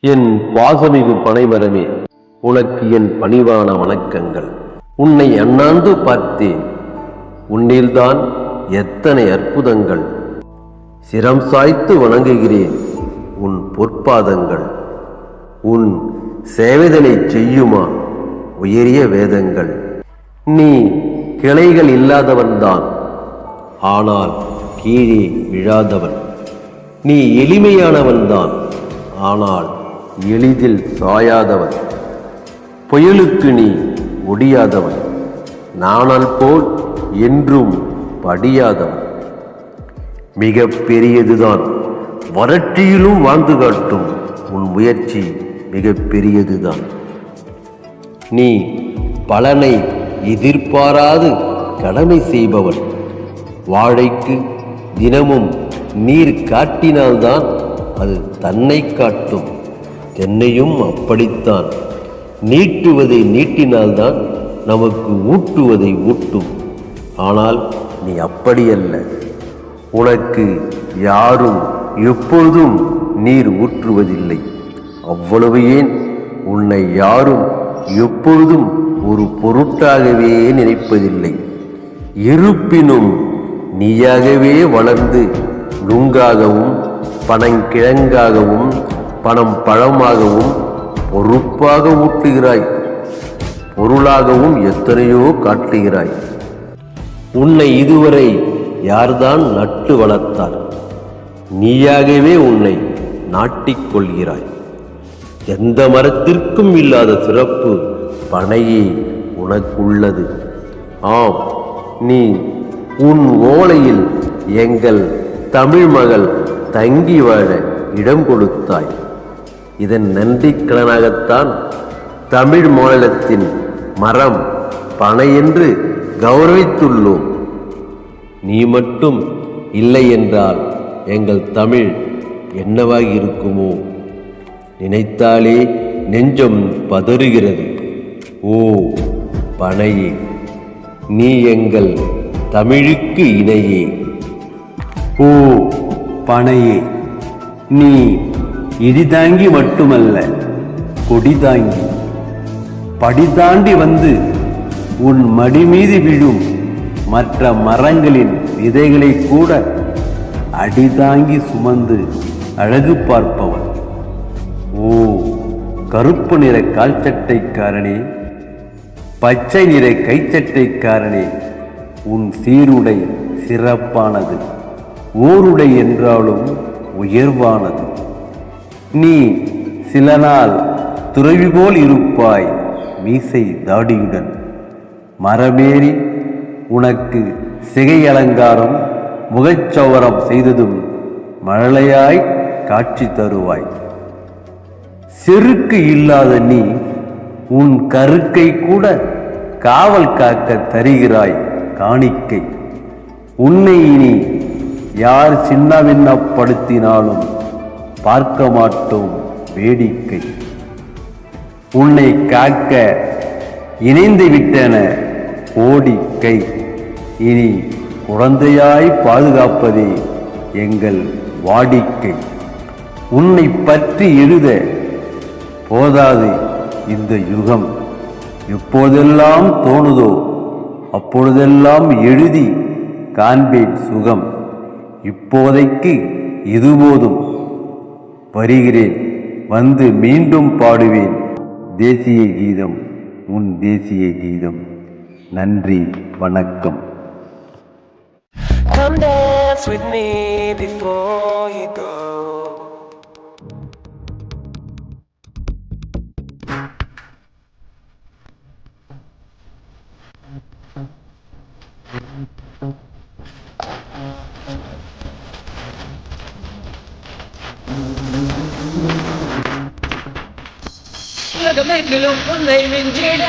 என் வாசமிகு பனைவரமே உனக்கு என் பணிவான வணக்கங்கள். உன்னை அண்ணாந்து பார்த்தேன். உன்னில்தான் எத்தனை அற்புதங்கள். சிரம் சாய்த்து வணங்குகிறேன் உன் பொற்பாதங்கள். உன் சேவைதனை செய்யுமா உயரிய வேதங்கள். நீ கிளைகள் இல்லாதவன்தான். ஆனால் கீழே விழாதவன். நீ எளிமையானவன்தான் ஆனால் எளிதில் சாயாதவன். புயலுக்கு நீ ஒடியாதவன் நாணல் போல் என்றும் படியாதவன். மிக பெரியதுதான் வறட்சியிலும் வாழ்ந்து காட்டும் உன் முயற்சி மிக பெரியதுதான். நீ பலனை எதிர்பாராது கடமை செய்பவன். வாழைக்கு தினமும் நீர் காட்டினால்தான் அது தன்னை காட்டும். தென்னையும் அப்படித்தான். நீட்டுவதை நீட்டினால்தான் நமக்கு ஊட்டுவதை ஊட்டும். ஆனால் நீ அப்படியல்ல. உனக்கு யாரும் எப்பொழுதும் நீர் ஊற்றுவதில்லை. அவ்வளவு ஏன்? உன்னை யாரும் எப்பொழுதும் ஒரு பொருட்டாகவே நினைப்பதில்லை. இருப்பினும் நீயாகவே வளர்ந்து நுங்காகவும் பனங்கிழங்காகவும் பணம் பழமாகவும் பொறுப்பாக ஊட்டுகிறாய். பொருளாகவும் எத்தனையோ காட்டுகிறாய். உன்னை இதுவரை யார்தான் நட்டு வளர்த்தார்? நீயாகவே உன்னை நாட்டிக்கொள்கிறாய் எந்த மரத்திற்கும் இல்லாத சிறப்பு பனையே உனக்குள்ளது. ஆம் நீ உன் ஓலையில் எங்கள் தமிழ் மகள் தங்கி வாழ இடம் கொடுத்தாய். இதன் நன்றிக்கலனாகத்தான் தமிழ் மாநிலத்தின் மரம் பனை என்று கௌரவித்துள்ளோம். நீ மட்டும் இல்லை என்றால் எங்கள் தமிழ் என்னவாகி இருக்குமோ? நினைத்தாலே நெஞ்சம் பதறுகிறது. ஓ பனையே நீ எங்கள் தமிழுக்கு இணையே. ஓ பனையே நீ இடிதாங்கி மட்டுமல்ல கொடிதாங்கி படிதாண்டி வந்து உன் மடி மீது விழும் மற்ற மரங்களின் விதைகளை கூட அடிதாங்கி சுமந்து அழகு பார்ப்பவன். ஓ கருப்பு நிற கால்சட்டைக்காரனே பச்சை நிற கைச்சட்டைக்காரனே. உன் சீருடை சிறப்பானது ஓருடை என்றாலும் உயர்வானது. நீ சில நாள் துறவி போல் இருப்பாய் மீசை தாடியுடன். மரமேறி உனக்கு சிகை அலங்காரம் முகச்சவரம் செய்ததும் மழலையாய் காட்சி தருவாய். செருக்கு இல்லாத நீ உன் கருக்கை கூட காவல் காக்க தருகிறாய். காணிக்கை. உன்னை இனி யார் சின்னவின்னப்படுத்தினாலும் பார்க்க மாட்டோம் வேடிக்கை. உன்னை காக்க இணைந்து விட்டன கோடிக்கை. இனி குழந்தையாய் பாதுகாப்பதே எங்கள் வாடிக்கை. உன்னை பற்றி எழுத போதாது இந்த யுகம். எப்போதெல்லாம் தோணுதோ அப்பொழுதெல்லாம் எழுதி காண்பேன் சுகம். இப்போதைக்கு இது போதும். வருகிறேன் வந்து மீண்டும் பாடுவேன். தேசிய கீதம் உன் தேசிய கீதம். நன்றி வணக்கம். Come dance with me before you go. உலகமெங்கிலும் உன்னை வென்றிட